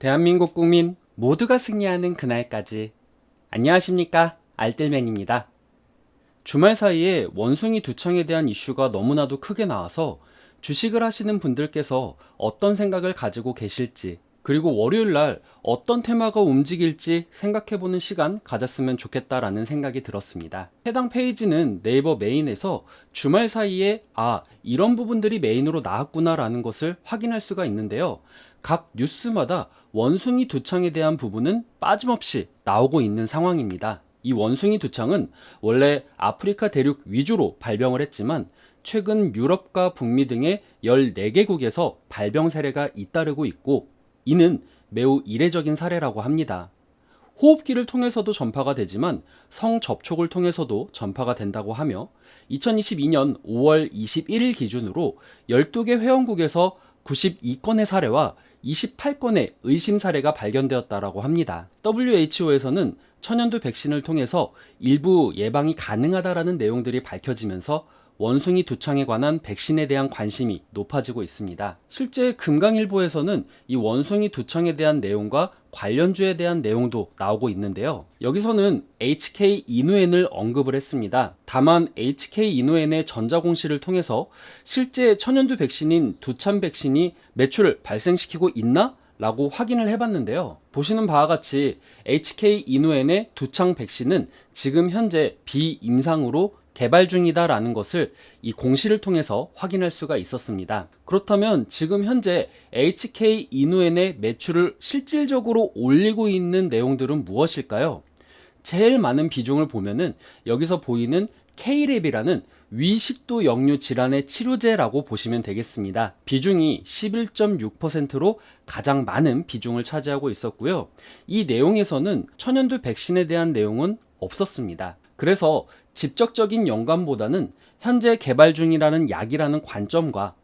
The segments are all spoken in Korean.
대한민국 국민 모두가 승리하는 그날까지. 안녕하십니까. 알뜰맨입니다. 주말 사이에 원숭이 두청에 대한 이슈가 너무나도 크게 나와서 주식을 하시는 분들께서 어떤 생각을 가지고 계실지, 그리고 월요일 날 어떤 테마가 움직일지 생각해보는 시간 가졌으면 좋겠다라는 생각이 들었습니다. 해당 페이지는 네이버 메인에서 주말 사이에 아, 이런 부분들이 메인으로 나왔구나라는 것을 확인할 수가 있는데요. 각 뉴스마다 원숭이 두창에 대한 부분은 빠짐없이 나오고 있는 상황입니다. 이 원숭이 두창은 원래 아프리카 대륙 위주로 발병을 했지만 최근 유럽과 북미 등의 14개국에서 발병 사례가 잇따르고 있고 이는 매우 이례적인 사례라고 합니다. 호흡기를 통해서도 전파가 되지만 성 접촉을 통해서도 전파가 된다고 하며 2022년 5월 21일 기준으로 12개 회원국에서 92건의 사례와 28건의 의심 사례가 발견되었다라고 합니다. WHO에서는 천연두 백신을 통해서 일부 예방이 가능하다라는 내용들이 밝혀지면서 원숭이 두창에 관한 백신에 대한 관심이 높아지고 있습니다. 실제 금강일보에서는 이 원숭이 두창에 대한 내용과 관련주에 대한 내용도 나오고 있는데요. 여기서는 HK 이누엔을 언급을 했습니다. 다만 HK 이누엔의 전자공시를 통해서 실제 천연두 백신인 두참 백신이 매출을 발생시키고 있나? 라고 확인을 해봤는데요. 보시는 바와 같이 HK 이누엔의 두창 백신은 지금 현재 비임상으로 개발 중이다라는 것을 이 공시를 통해서 확인할 수가 있었습니다. 그렇다면 지금 현재 HK 이누엔의 매출을 실질적으로 올리고 있는 내용들은 무엇일까요? 제일 많은 비중을 보면은 여기서 보이는 K랩이라는 위식도 역류 질환의 치료제라고 보시면 되겠습니다. 비중이 11.6%로 가장 많은 비중을 차지하고 있었고요. 이 내용에서는 천연두 백신에 대한 내용은 없었습니다. 그래서 직접적인 연관보다는 현재 개발 중이라는 약이라는 관점과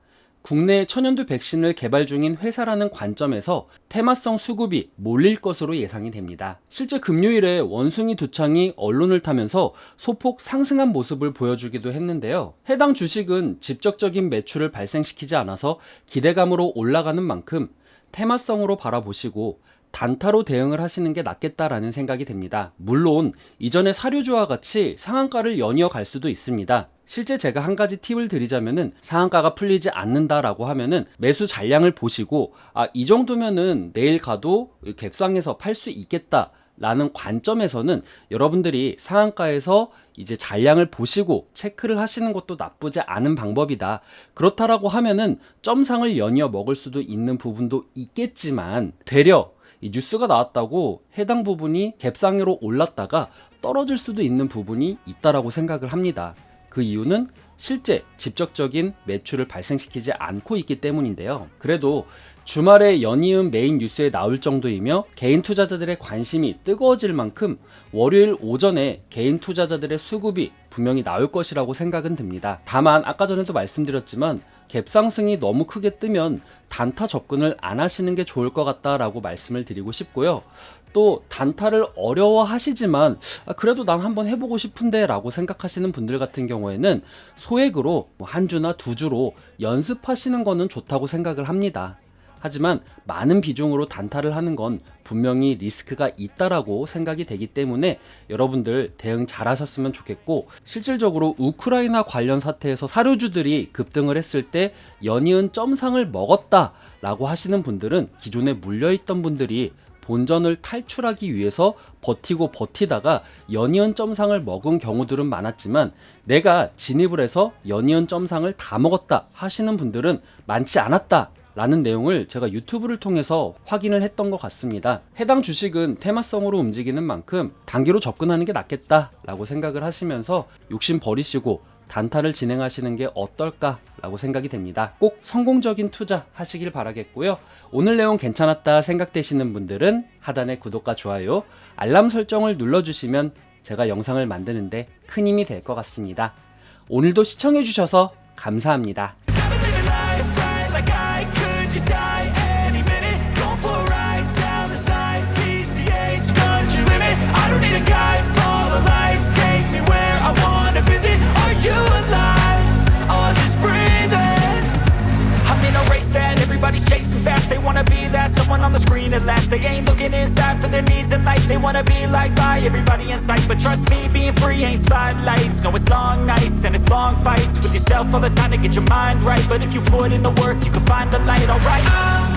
국내 천연두 백신을 개발 중인 회사라는 관점에서 테마성 수급이 몰릴 것으로 예상이 됩니다. 실제 금요일에 원숭이 두창이 언론을 타면서 소폭 상승한 모습을 보여주기도 했는데요. 해당 주식은 직접적인 매출을 발생시키지 않아서 기대감으로 올라가는 만큼 테마성으로 바라보시고 단타로 대응을 하시는 게 낫겠다라는 생각이 됩니다. 물론 이전의 사료주와 같이 상한가를 연이어 갈 수도 있습니다. 실제 제가 한 가지 팁을 드리자면은 상한가가 풀리지 않는다라고 하면은 매수 잔량을 보시고 아 이 정도면은 내일 가도 갭상에서 팔 수 있겠다. 라는 관점에서는 여러분들이 상한가에서 이제 잔량을 보시고 체크를 하시는 것도 나쁘지 않은 방법이다. 그렇다라고 하면은 점상을 연이어 먹을 수도 있는 부분도 있겠지만 되려 이 뉴스가 나왔다고 해당 부분이 갭상으로 올랐다가 떨어질 수도 있는 부분이 있다라고 생각을 합니다. 그 이유는 실제 직접적인 매출을 발생시키지 않고 있기 때문인데요. 그래도 주말에 연이은 메인 뉴스에 나올 정도이며 개인 투자자들의 관심이 뜨거워질 만큼 월요일 오전에 개인 투자자들의 수급이 분명히 나올 것이라고 생각은 듭니다. 다만 아까 전에도 말씀드렸지만 갭 상승이 너무 크게 뜨면 단타 접근을 안 하시는 게 좋을 것 같다라고 말씀을 드리고 싶고요. 또 단타를 어려워 하시지만 아, 그래도 난 한번 해보고 싶은데 라고 생각하시는 분들 같은 경우에는 소액으로 뭐 한 주나 두 주로 연습하시는 거는 좋다고 생각을 합니다. 하지만 많은 비중으로 단타를 하는 건 분명히 리스크가 있다라고 생각이 되기 때문에 여러분들 대응 잘 하셨으면 좋겠고 실질적으로 우크라이나 관련 사태에서 사료주들이 급등을 했을 때 연이은 점상을 먹었다 라고 하시는 분들은 기존에 물려있던 분들이 본전을 탈출하기 위해서 버티고 버티다가 연이은 점상을 먹은 경우들은 많았지만 내가 진입을 해서 연이은 점상을 다 먹었다 하시는 분들은 많지 않았다 라는 내용을 제가 유튜브를 통해서 확인을 했던 것 같습니다. 해당 주식은 테마성으로 움직이는 만큼 단기로 접근하는 게 낫겠다 라고 생각을 하시면서 욕심 버리시고 단타를 진행하시는 게 어떨까라고 생각이 됩니다. 꼭 성공적인 투자 하시길 바라겠고요. 오늘 내용 괜찮았다 생각되시는 분들은 하단의 구독과 좋아요, 알람 설정을 눌러주시면 제가 영상을 만드는데 큰 힘이 될 것 같습니다. 오늘도 시청해주셔서 감사합니다. wanna be that someone on the screen at last. They ain't looking inside for their needs in life. They wanna be liked by everybody in sight. But trust me, being free ain't spotlights. No, it's long nights and it's long fights With yourself all the time to get your mind right. But if you put in the work, you can find the light, alright?